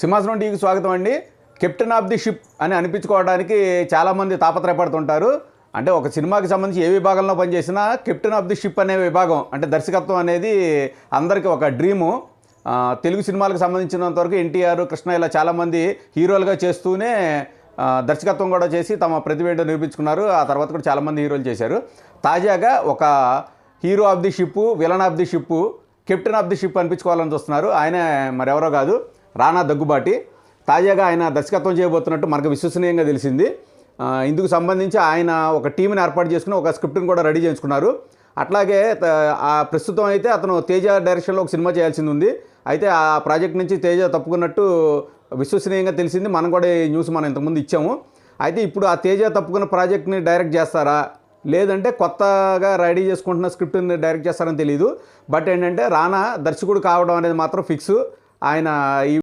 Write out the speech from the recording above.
సింహాసనం టీవీకి స్వాగతం అండి. కెప్టెన్ ఆఫ్ ది షిప్ అని అనిపించుకోవడానికి చాలామంది తాపత్రయపడుతుంటారు. అంటే ఒక సినిమాకి సంబంధించి ఏ విభాగంలో పనిచేసినా కెప్టెన్ ఆఫ్ ది షిప్ అనే విభాగం అంటే దర్శకత్వం అనేది అందరికీ ఒక డ్రీము. తెలుగు సినిమాలకు సంబంధించినంత వరకు ఎన్టీఆర్ కృష్ణ ఇలా చాలామంది హీరోలుగా చేస్తూనే దర్శకత్వం కూడా చేసి తమ ప్రతిభ నిరూపించుకున్నారు. ఆ తర్వాత కూడా చాలామంది హీరోలు చేశారు. తాజాగా ఒక hero of the ship villain of the ship captain of the ship అనిపించుకోవాలని చూస్తున్నారు. ఆయన మరెవరో కాదు రానా దగ్గుబాటి తాజాగా ఆయన దర్శకత్వం చేయబోతున్నట్టు మనకు విశ్వసనీయంగా తెలిసింది. ఇందుకు సంబంధించి ఆయన ఒక టీంని ఏర్పాటు చేసుకుని ఒక స్క్రిప్ట్ని కూడా రెడీ చేసుకున్నారు అట్లాగే ప్రస్తుతం అయితే అతను తేజ డైరెక్షన్లో ఒక సినిమా చేయాల్సింది ఉంది. అయితే ఆ ప్రాజెక్ట్ నుంచి తేజ తప్పుకున్నట్టు విశ్వసనీయంగా తెలిసింది. మనం కూడా ఈ న్యూస్ మనం ఇంతకుముందు ఇచ్చాము. అయితే ఇప్పుడు ఆ తేజ తప్పుకున్న ప్రాజెక్ట్ని డైరెక్ట్ చేస్తారా? లేదంటే కొత్తగా రెడీ చేసుకుంటున్న స్క్రిప్ట్ని డైరెక్ట్ చేస్తారని తెలియదు బట్ ఏంటంటే రానా దర్శకుడు కావడం అనేది మాత్రం ఫిక్స్. ఆయన ఈ